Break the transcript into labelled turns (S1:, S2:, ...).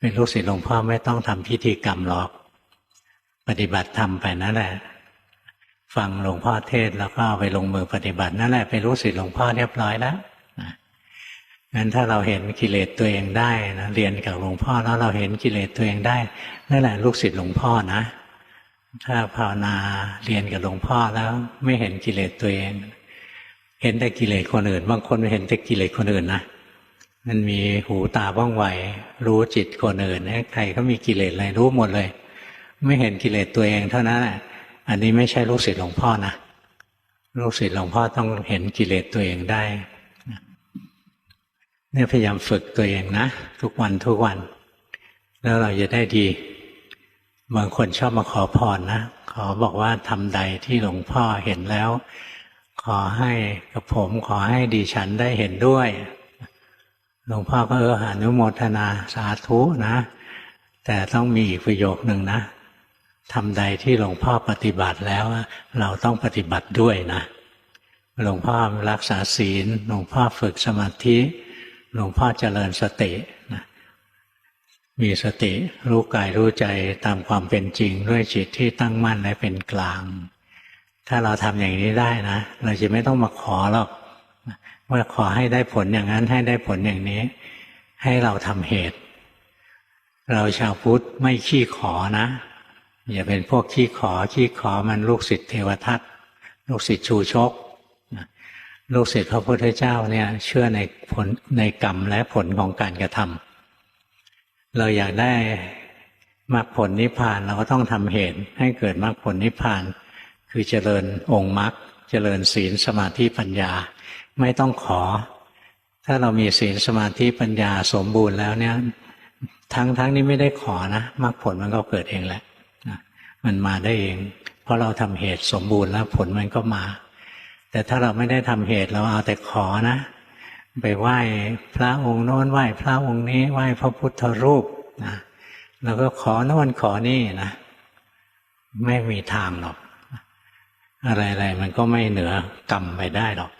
S1: เป็นลูกศิษย์หลวงพ่อไม่ต้องทำพิธีกรรมหรอก ปฏิบัติทำไปนั่นแหละ ฟังหลวงพ่อเทศแล้วก็เอาไปลงมือปฏิบัตินั่นแหละเป็นลูกศิษย์หลวงพ่อเรียบร้อยแล้วนะงั้นถ้าเราเห็นกิเลสตัวเองได้นะเรียนกับหลวงพ่อแล้วเราเห็นกิเลสตัวเองได้นั่นแหละลูกศิษย์หลวงพ่อนะ ถ้าภาวนาเรียนกับหลวงพ่อแล้ว ไม่เห็นกิเลสตัวเอง เห็นแต่กิเลสคนอื่น บางคนไม่เห็นแต่กิเลสคนอื่นนะ มันมีหูตาบ้องไหว รู้จิตคนอื่นใครเขามีกิเลสอะไรรู้หมดเลย ไม่เห็นกิเลสตัวเองเท่านั้นอันนี้ไม่ใช่ลูกศิษย์หลวงพ่อนะลูกศิษย์หลวงพ่อต้องเห็นกิเลสตัวเองได้เนี่ยพยายามฝึกตัวเองนะ ทุกวันทุกวัน แล้วเราจะได้ดี บางคนชอบมาขอพรนะ ขอบอกว่าทำใดที่หลวงพ่อเห็นแล้ว ขอให้กับผมขอให้ดิฉันได้เห็นด้วย หลวงพ่อก็เอออนุโมทนาสาธุนะ แต่ต้องมีอีกประโยคหนึ่งนะทำใดที่หลวงพ่อปฏิบัติแล้ว เราต้องปฏิบัติด้วยนะหลวงพ่อรักษาศีล หลวงพ่อฝึกสมาธิ หลวงพ่อเจริญสตินะมีสติรู้กายรู้ใจตามความเป็นจริง ด้วยจิตที่ตั้งมั่นและเป็นกลาง ถ้าเราทำอย่างนี้ได้นะ เราจะไม่ต้องมาขอหรอก ว่าขอให้ได้ผลอย่างนั้น ให้ได้ผลอย่างนี้ ให้เราทำเหตุ เราชาวพุทธไม่ขี้ขอนะ อย่าเป็นพวกขี้ขอขี้ขอมันลูกศิษย์เทวทัตลูกศิษย์ชูชกลูกศิษย์พระพุทธเจ้าเนี่ย เชื่อในผลในกรรมและผลของการกระทำเราอยากได้มรรคผลนิพพานเราก็ต้องทำเหตุให้เกิดมรรคผลนิพพาน คือเจริญองค์มรรค เจริญศีลสมาธิปัญญา ไม่ต้องขอ ถ้าเรามีศีลสมาธิปัญญาสมบูรณ์แล้วเนี่ย ทั้งทั้งนี้ไม่ได้ขอนะมรรคผลมันก็เกิดเองแหละมันมาได้เอง เพราะเราทำเหตุสมบูรณ์แล้วผลมันก็มา แต่ถ้าเราไม่ได้ทำเหตุเราเอาแต่ขอนะ ไปไหว้พระองค์โน้นไหว้พระองค์นี้ไหว้พระพุทธรูปนะแล้วก็ขอโน้นขอนี่นะไม่มีทางหรอก อะไรๆมันก็ไม่เหนือกรรมไปได้หรอก